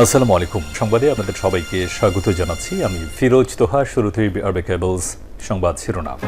আসসালামু আলাইকুম। সংবাদে আপনাদের সবাইকে স্বাগত জানাচ্ছি। আমি ফিরোজ তোহা, শুরুতেই আরবে কেবলস সংবাদ শিরোনাম।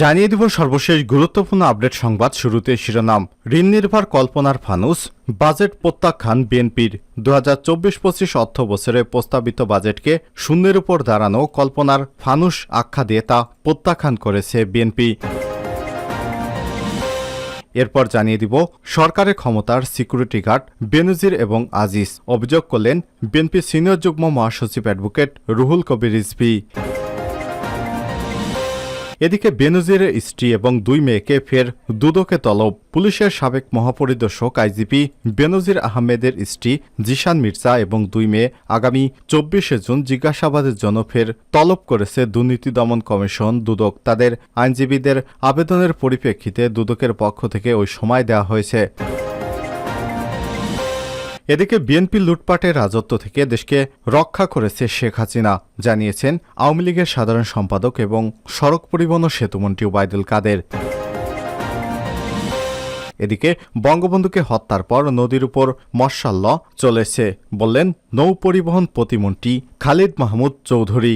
জানিয়ে দিব সর্বশেষ গুরুত্বপূর্ণ আপডেট সংবাদ শুরুতে শিরোনাম। ঋণ নির্ভর কল্পনার ফানুস, বাজেট প্রত্যাখ্যান বিএনপির। দু হাজার চব্বিশ পঁচিশ অর্থ বছরে প্রস্তাবিত বাজেটকে শূন্যের উপর দাঁড়ানো কল্পনার ফানুস আখ্যা দিয়ে তা প্রত্যাখ্যান করেছে বিএনপি। এরপর জানিয়ে দিব, সরকারের ক্ষমতার সিকিউরিটি গার্ড বেনজির এবং আজিজ অভিযোগ করলেন, বিএনপি সিনিয়র যুগ্ম মহাসচিব অ্যাডভোকেট রুহুল কবির রিজভি। এদিকে বেনজিরের স্ত্রী এবং দুই মেয়েকে ফের দুদকে তলব। পুলিশের সাবেক মহাপরিদর্শক আইজিপি বেনজির আহমেদের স্ত্রী জিশান মির্জা এবং দুই মেয়ে আগামী চব্বিশে জুন জিজ্ঞাসাবাদের জন্য ফের তলব করেছে দুর্নীতি দমন কমিশন দুদক। তাদের আইনজীবীদের আবেদনের পরিপ্রেক্ষিতে দুদকের পক্ষ থেকে ওই সময় দেওয়া হয়েছে। এদিকে বিএনপি লুটপাটের রাজত্ব থেকে দেশকে রক্ষা করেছে শেখ হাসিনা, জানিয়েছেন আওয়ামী লীগের সাধারণ সম্পাদক এবং সড়ক পরিবহন ও সেতুমন্ত্রী ওবায়দুল কাদের। এদিকে বঙ্গবন্ধুকে হত্যার পর নদীর উপর মশাল্ল চলেছে, বললেন নৌ পরিবহন প্রতিমন্ত্রী খালিদ মাহমুদ চৌধুরী।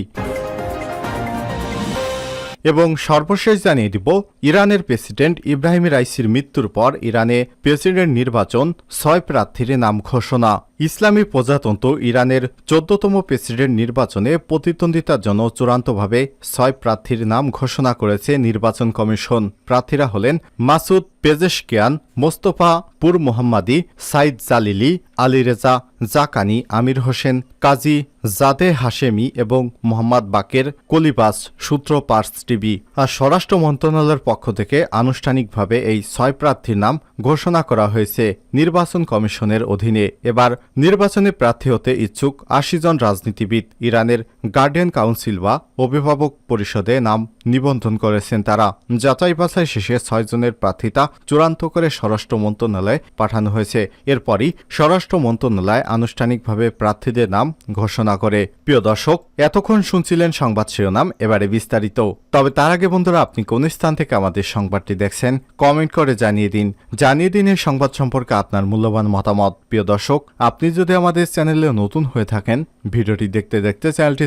এবং সর্বশেষ জানিয়ে দিব, ইরানের প্রেসিডেন্ট ইব্রাহিম রাইসির মৃত্যুর পর ইরানে প্রেসিডেন্ট নির্বাচন, ছয় প্রার্থীর নাম ঘোষণা। ইসলামী প্রজাতন্ত্র ইরানের চোদ্দতম প্রেসিডেন্ট নির্বাচনে প্রতিদ্বন্দ্বিতার জন্য চূড়ান্তভাবে ছয় প্রার্থীর নাম ঘোষণা করেছে নির্বাচন কমিশন। প্রার্থীরা হলেন মাসুদ পেজেশকিয়ান, মোস্তফা পুর মোহাম্মাদি সাইদ জালিলি আলী রেজা জাকানি, আমির হোসেন, কাজী জাদে হাশেমি এবং মোহাম্মদ বাকের কলিবাস, সূত্র, পার্স টিভি আর স্বরাষ্ট্র মন্ত্রণালয়ের পক্ষ থেকে আনুষ্ঠানিকভাবে এই ছয় প্রার্থীর নাম ঘোষণা করা হয়েছে নির্বাচন কমিশনের অধীনে। এবার নির্বাচনে প্রার্থী হতে ইচ্ছুক আশি জন রাজনীতিবিদ, ইরানের গার্ডিয়ান কাউন্সিল বা অভিভাবক পরিষদে নাম নিবন্ধন করেছেন তারা। যাচাই বাছাই শেষে ছয় জনের প্রার্থিতা চূড়ান্ত করে স্বরাষ্ট্র মন্ত্রণালয়ে পাঠানো হয়েছে। এরপরই স্বরাষ্ট্র মন্ত্রণালয় আনুষ্ঠানিকভাবে প্রার্থীদের নাম ঘোষণা করে। প্রিয় দর্শক, এতক্ষণ শুনছিলেন সংবাদ শিরোনাম, এবারে বিস্তারিত। তবে তার আগে বন্ধুরা, আপনি কোন স্থান থেকে আমাদের সংবাদটি দেখছেন, কমেন্ট করে জানিয়ে দিন। জানিয়ে দিন এই সংবাদ সম্পর্কে আপনার মূল্যবান মতামত। প্রিয় দর্শক, আপনি যদি আমাদের চ্যানেলে নতুন হয়ে থাকেন, ভিডিওটি দেখতে দেখতে চ্যানেলটি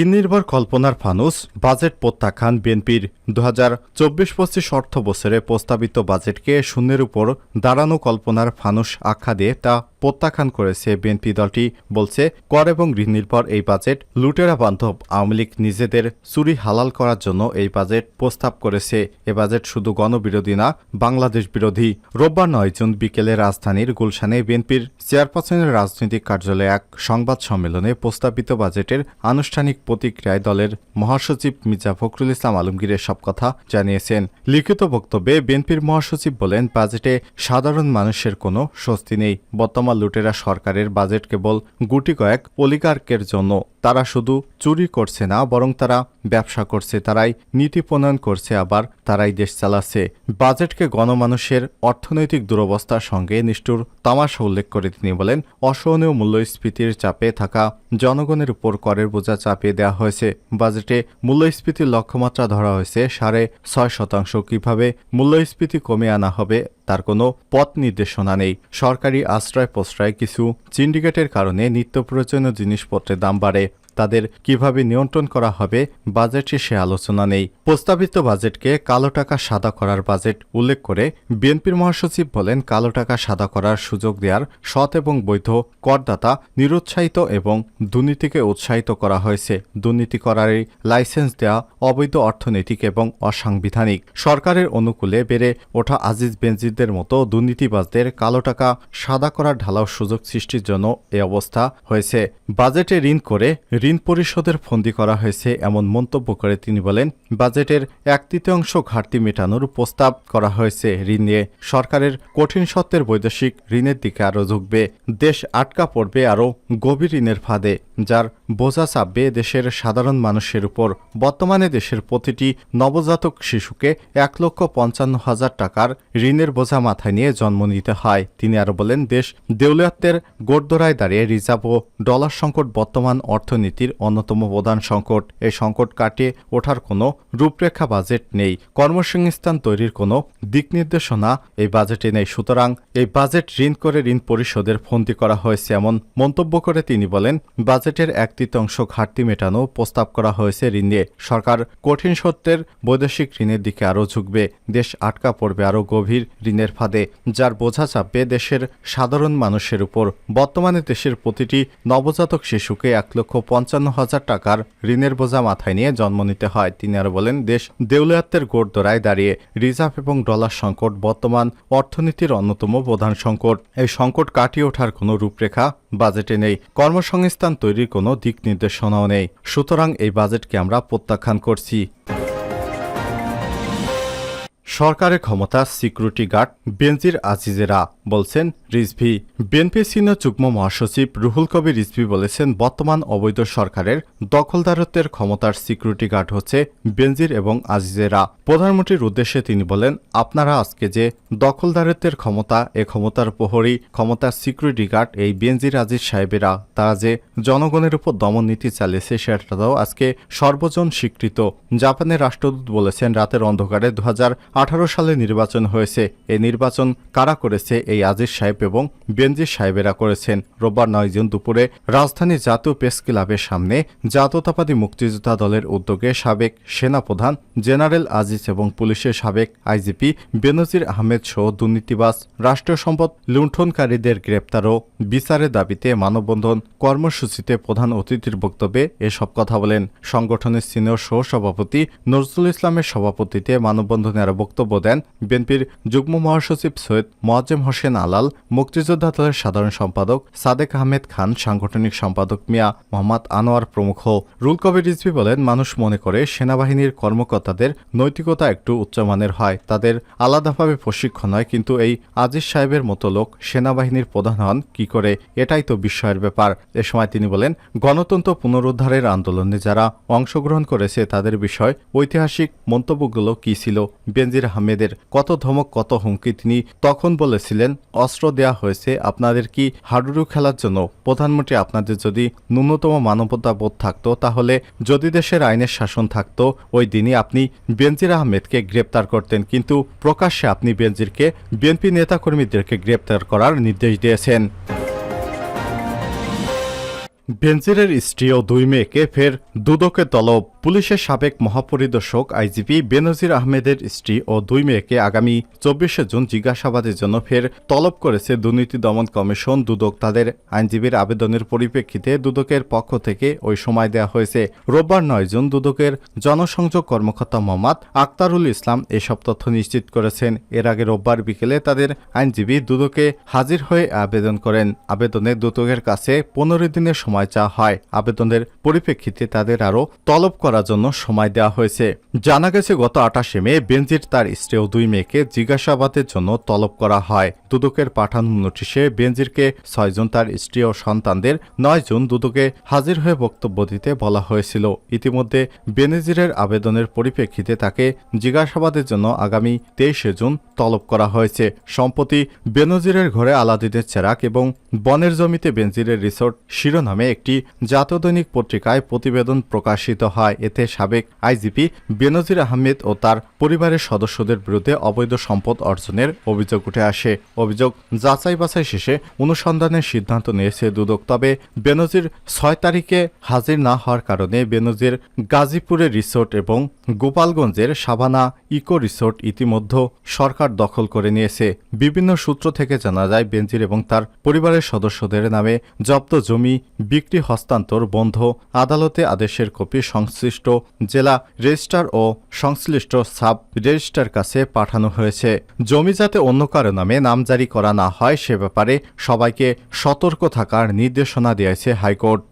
ঋণ নির্ভর কল্পনার ফানুস, বাজেট প্রত্যাখ্যান বিএনপির দু হাজার চব্বিশ পঁচিশ অর্থ বছরে প্রস্তাবিত বাজেটকে শূন্যের উপর দাঁড়ানো কল্পনার ফানুস আখ্যা দিয়ে তা প্রত্যাখ্যান করেছে বিএনপি দলটি, বলছে, কর এবং ঋণ নির্ভর এই বাজেট লুটেরা বান্ধব, আওয়ামী লীগ নিজেদের চুরি হালাল করার জন্য এই বাজেট প্রস্তাব করেছে। এ বাজেট শুধু গণবিরোধী না, বাংলাদেশ বিরোধী। রোববার নয় জুন বিকেলে রাজধানীর গুলশানে বিএনপির চেয়ারপারসনের রাজনৈতিক কার্যালয়ে এক সংবাদ সম্মেলনে প্রস্তাবিত বাজেটের আনুষ্ঠানিক প্রতিক্রিয়ায় দলের মহাসচিব মির্জা ফখরুল ইসলাম আলমগীরের সব কথা জানিয়েছেন। লিখিত বক্তব্যে বিএনপির মহাসচিব বলেন, বাজেটে সাধারণ মানুষের কোনো স্বস্তি নেই। বর্তমান লুটেরা সরকারের বাজেট কেবল গুটি কয়েক অলিগার্কের জন্য। তারা শুধু চুরি করছে না, বরং তারা ব্যবসা করছে, তারাই নীতি প্রণয়ন করছে, আবার তারাই দেশ চালাচ্ছে। বাজেটকে গণমানুষের অর্থনৈতিক দুরবস্থার সঙ্গে নিষ্ঠুর তামাশা উল্লেখ করে তিনি বলেন, অসহনীয় মূল্যস্ফীতির চাপে থাকা জনগণের উপর করের বোঝা চাপিয়ে দেওয়া হয়েছে। বাজেটে মূল্যস্ফীতির লক্ষ্যমাত্রা ধরা হয়েছে সাড়ে ছয় শতাংশ। কীভাবে মূল্যস্ফীতি কমে আনা হবে তার কোনো পথ নির্দেশনা নেই। সরকারি আশ্রয় প্রশ্রয় কিছু সিন্ডিকেটের কারণে নিত্য প্রয়োজনীয় জিনিসপত্রের দাম বাড়ে। তাদের কীভাবে নিয়ন্ত্রণ করা হবে বাজেটে সে আলোচনা নেই। প্রস্তাবিত বাজেটকে কালো টাকা সাদা করার বাজেট উল্লেখ করে বিএনপির মহাসচিব বলেন, কালো টাকা সাদা করার সুযোগ দেওয়ার সৎ এবং বৈধ করদাতা নিরুৎসাহিত এবং দুর্নীতিকে উৎসাহিত করা হয়েছে। দুর্নীতি করার এই লাইসেন্স দেওয়া অবৈধ অর্থনৈতিক এবং অসাংবিধানিক। সরকারের অনুকূলে বেড়ে ওঠা আজিজ বেনজিরদের মতো দুর্নীতিবাজদের কালো টাকা সাদা করার ঢালাও সুযোগ সৃষ্টির জন্য এ অবস্থা হয়েছে। বাজেটে ঋণ করে ঋণ পরিশোধের ফন্দি করা হয়েছে এমন মন্তব্য করে তিনি বলেন, বাজেটের এক তৃতীয়াংশ ঘাটতি মেটানোর প্রস্তাব করা হয়েছে। ঋণ নিয়ে সরকারের কঠিন সত্ত্বের বৈদেশিক ঋণের দিকে আরও ঝুঁকবে। দেশ আটকা পড়বে আরও গভীর ঋণের ফাঁদে, যার বোঝা চাপবে দেশের সাধারণ মানুষের উপর। বর্তমানে দেশের প্রতিটি নবজাতক শিশুকে এক লক্ষ পঞ্চান্ন হাজার টাকার ঋণের বোঝা মাথায় নিয়ে জন্ম নিতে হয়। তিনি আরও বলেন, দেশ দেউলিয়াত্বের গোড়দোড়ায় দাঁড়িয়ে রিজার্ভ ও ডলার সংকট বর্তমান অর্থনীতি অর্থনীতির অন্যতম প্রধান সংকট। এই সংকট কাটিয়ে ওঠার কোনো রূপরেখা বাজেট নেই। কর্মসংস্থান তৈরির কোনো দিক নির্দেশনা এই বাজেটে নেই। সুতরাং এই বাজেট ঋণ করে ঋণ পরিশোধের ফন্দি করা হয়েছে এমন মন্তব্য করে তিনি বলেন বাজেটের এক তৃতীয়াংশ ঘাটতি মেটানো প্রস্তাব করা হয়েছে ঋণ নিয়ে। সরকার কঠিন সত্যের বৈদেশিক ঋণের দিকে আরও ঝুঁকবে। দেশ আটকা পড়বে আরও গভীর ঋণের ফাঁদে, যার বোঝা চাপবে দেশের সাধারণ মানুষের উপর। বর্তমানে দেশের প্রতিটি নবজাতক শিশুকে এক লক্ষ পঞ্চান্ন হাজার টাকার ঋণের বোঝা মাথায় নিয়ে জন্ম নিতে হয়। তিনি আরও বলেন, দেশ দেউলিয়াত্বের গোড়দোড়ায় দাঁড়িয়ে রিজার্ভ এবং ডলার সংকট বর্তমান অর্থনীতির অন্যতম প্রধান সংকট। এই সংকট কাটিয়ে ওঠার কোনো রূপরেখা বাজেটে নেই, কর্মসংস্থান তৈরির কোনো দিক নির্দেশনাও নেই। সুতরাং এই বাজেটকে আমরা প্রত্যাখ্যান করছি। সরকারের ক্ষমতা সিকিউরিটি গার্ড বেনজির আজিজেরা বলছেন, রিজভি, বিএনপি সিনিয়র যুগ্ম মহাসচিব রুহুল কবির রিজভি বলেছেন, বর্তমান অবৈধ সরকারের দখলদারত্বের ক্ষমতার সিকিউরিটি গার্ড হচ্ছে বেনজির এবং আজিজেরা। প্রধানমন্ত্রীর উদ্দেশ্যে তিনি বলেন, আপনারা আজকে যে দখলদারত্বের ক্ষমতা, এ ক্ষমতার প্রহরী, ক্ষমতার সিকিউরিটি গার্ড এই বেনজির আজিজ সাহেবেরা, তারা যে জনগণের উপর দমন নীতি চালিয়েছে সেটাও আজকে সর্বজন স্বীকৃত। জাপানের রাষ্ট্রদূত বলেছেন, রাতের অন্ধকারে দু সালে নির্বাচন হয়েছে। এই নির্বাচন কারা করেছে, এই আজিজ সাহেব এবং বেনজির সাহেবেরা করেছেন। রোববার নয় জুন দুপুরে রাজধানী জাতীয় প্রেস ক্লাবের সামনে জাতীয়তাবাদী মুক্তিযোদ্ধা দলের উদ্যোগে সাবেক সেনাপ্রধান জেনারেল আজিজ এবং পুলিশের সাবেক আইজিপি বেনজির আহমেদ সহ দুর্নীতিবাজ, রাষ্ট্রীয় সম্পদ লুণ্ঠনকারীদের গ্রেপ্তার ও বিচারের দাবিতে মানববন্ধন কর্মসূচিতে প্রধান অতিথির বক্তব্যে এসব কথা বলেন। সংগঠনের সিনিয়র সহ সভাপতি নজরুল ইসলামের সভাপতিতে মানববন্ধনে আরও বক্তব্য দেন বিএনপির যুগ্ম মহাসচিব সৈয়দ মোয়াজ্জেম হোসেন আলাল, মুক্তিযোদ্ধা দলের সাধারণ সম্পাদক সাদেক আহমেদ খান, সাংগঠনিক সম্পাদক মিয়া মোহাম্মদ আনোয়ার প্রমুখ। রুল কবির রিজভি বলেন, মানুষ মনে করে সেনাবাহিনীর কর্মকর্তাদের নৈতিকতা একটু উচ্চমানের হয়, তাদের আলাদাভাবে প্রশিক্ষণ হয়, কিন্তু এই আজিজ সাহেবের মতো লোক সেনাবাহিনীর প্রধান হন কি করে, এটাই তো বিস্ময়ের ব্যাপার। এ সময় তিনি বলেন, গণতন্ত্র পুনরুদ্ধারের আন্দোলনে যারা অংশগ্রহণ করেছে তাদের বিষয় ঐতিহাসিক মন্তব্যগুলো কি ছিল? বেনজির আহমেদের কত ধমক, কত হুমকি তিনি তখন বলেছিলেন, অস্ত্র দেয়া হয়েছে, আপনাদের কি হাডুডু খেলার জন্য? প্রধানমন্ত্রী, আপনাদের যদি ন্যূনতম মানবতা বোধ থাকতো, তাহলে যদি দেশের আইনের শাসন থাকতো, ওই দিনই আপনি বেনজির আহমেদকে গ্রেপ্তার করতেন। কিন্তু প্রকাশ্যে আপনি বেনজিরকে, বিএনপি নেতাকর্মীদেরকে গ্রেপ্তার করার নির্দেশ দিয়েছেন। বেনজিরের স্ত্রী ও দুই মেয়েকে ফের দুদকে তলব পুলিশের সাবেক মহাপরিদর্শক আইজিপি বেনজির আহমেদের স্ত্রী ও দুই মেয়েকে আগামী চব্বিশে জুন জিজ্ঞাসাবাদের জন্য ফের তলব করেছে দুর্নীতি দমন কমিশন দুদক। তাদের আইনজীবীর আবেদনের পরিপ্রেক্ষিতে দুদকের পক্ষ থেকে ওই সময় দেওয়া হয়েছে। রোববার নয় জুন দুদকের জনসংযোগ কর্মকর্তা মোহাম্মদ আক্তারুল ইসলাম এসব তথ্য নিশ্চিত করেছেন। এর আগে রোববার বিকেলে তাদের আইনজীবী দুদকে হাজির হয়ে আবেদন করেন। আবেদনে দুদকের কাছে পনেরো দিনের সময় চাওয়া হয়। আবেদনের পরিপ্রেক্ষিতে তাদের আরও তলব করার জন্য সময় দেওয়া হয়েছে। জানা গেছে, গত আঠাশে মে বেনজির তার স্ত্রী ও দুই মেয়েকে জিজ্ঞাসাবাদের জন্য তলব করা হয়। দুদকের পাঠানো নোটিশে বেনজিরকে ছয়জন তার স্ত্রী ও সন্তানদের নয় জুন দুদকে হাজির হয়ে বক্তব্য দিতে বলা হয়েছিল। ইতিমধ্যে বেনজিরের আবেদনের পরিপ্রেক্ষিতে তাকে জিজ্ঞাসাবাদের জন্য আগামী তেইশে জুন তলব করা হয়েছে। সম্প্রতি বেনজিরের ঘরে আলাদিনের চেরাক এবং বনের জমিতে বেনজিরের রিসোর্ট শিরোনামে একটি জাতীয় দৈনিক পত্রিকায় প্রতিবেদন প্রকাশিত হয়। এতে সাবেক আইজিপি বেনজির আহমেদ ও তার পরিবারের সদস্যদের বিরুদ্ধে অবৈধ সম্পদ অর্জনের অভিযোগ উঠে আসে। অভিযোগ যাচাই বাছাই শেষে অনুসন্ধানের সিদ্ধান্ত নিয়েছে দুদক। তবে বেনজির ছয় তারিখে হাজির না হওয়ার কারণে বেনজির গাজীপুরের রিসোর্ট এবং গোপালগঞ্জের সাভানা ইকো রিসোর্ট ইতিমধ্যে সরকার দখল করে নিয়েছে। বিভিন্ন সূত্র থেকে জানা যায়, বেনজির এবং তার পরিবারের সদস্যদের নামে জব্দ জমি বিক্রি হস্তান্তর বন্ধ, আদালতে আদেশের কপি সংশ্লিষ্ট জেলা রেজিস্ট্রার ও সংশ্লিষ্ট সাব রেজিস্ট্রার কাছে পাঠানো হয়েছে। জমি যাতে অন্য কারও নামে নামজারি করা না হয় সে ব্যাপারে সবাইকে সতর্ক থাকার নির্দেশনা দিয়েছে হাইকোর্ট।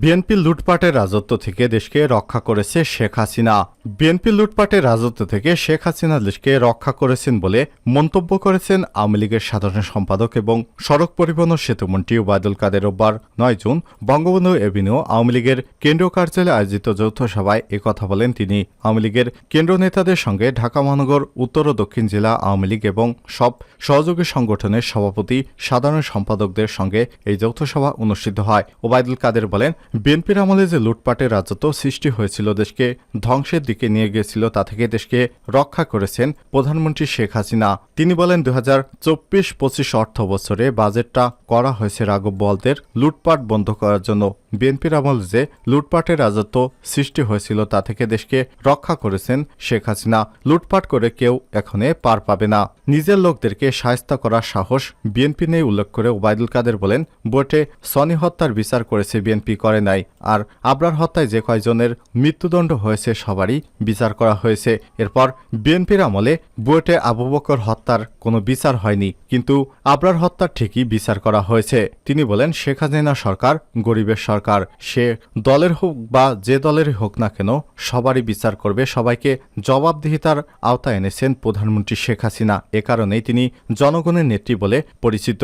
বিএনপি লুটপাটের রাজত্ব থেকে দেশকে রক্ষা করেছে শেখ হাসিনা। বিএনপি লুটপাটের রাজত্ব থেকে শেখ হাসিনা দেশকে রক্ষা করেছেন বলে মন্তব্য করেছেন আওয়ামী লীগের সাধারণ সম্পাদক এবং সড়ক পরিবহন সেতুমন্ত্রী ওবায়দুল কাদের রোববার নয় জুন বঙ্গবন্ধু এভিনিউ আওয়ামী লীগের কেন্দ্রীয় কার্যালয়ে আয়োজিত যৌথ সভায় কথা বলেন তিনি। আওয়ামী লীগের কেন্দ্র নেতাদের সঙ্গে ঢাকা মহানগর, উত্তর ও দক্ষিণ জেলা আওয়ামী লীগ এবং সব সহযোগী সংগঠনের সভাপতি, সাধারণ সম্পাদকদের সঙ্গে এই যৌথ সভা অনুষ্ঠিত হয়। ওবায়দুল কাদের বলেন, বিএনপির আমলে যে লুটপাটের রাজত্ব সৃষ্টি হয়েছিল দেশকে ধ্বংসের দিকে নিয়ে গিয়েছিল তা থেকে দেশকে রক্ষা করেছেন প্রধানমন্ত্রী শেখ হাসিনা। তিনি বলেন দু হাজার চব্বিশ পঁচিশ অর্থ বছরে বাজেটটা করা হয়েছে রাঘব বলদের, লুটপাট বন্ধ করার জন্য। বিএনপির আমল যে লুটপাটের রাজত্ব সৃষ্টি হয়েছিল তা থেকে দেশকে রক্ষা করেছেন শেখ হাসিনা। লুটপাট করে কেউ এখনে পার পাবে না। নিজের লোকদেরকে সায়স্তা করার সাহস বিএনপি নেই উল্লেখ করে ওবায়দুল কাদের বলেন, বোটে সনি হত্যার বিচার করেছে বিএনপি করে নাই। আর আবরার হত্যায় যে কয়জনের মৃত্যুদণ্ড হয়েছে সবারই বিচার করা হয়েছে। এরপর বিএনপির আমলে বুয়েটে আবু বকর হত্যার কোনো বিচার হয়নি, কিন্তু আবরার হত্যার ঠিকই বিচার করা হয়েছে। তিনি বলেন, শেখ হাসিনা সরকার গরিবের সরকার, সে দলের হোক বা যে দলেরই হোক না কেন, সবারই বিচার করবে। সবাইকে জবাবদিহিতার আওতায় এনেছেন প্রধানমন্ত্রী শেখ হাসিনা। এ কারণেই তিনি জনগণের নেত্রী বলে পরিচিত।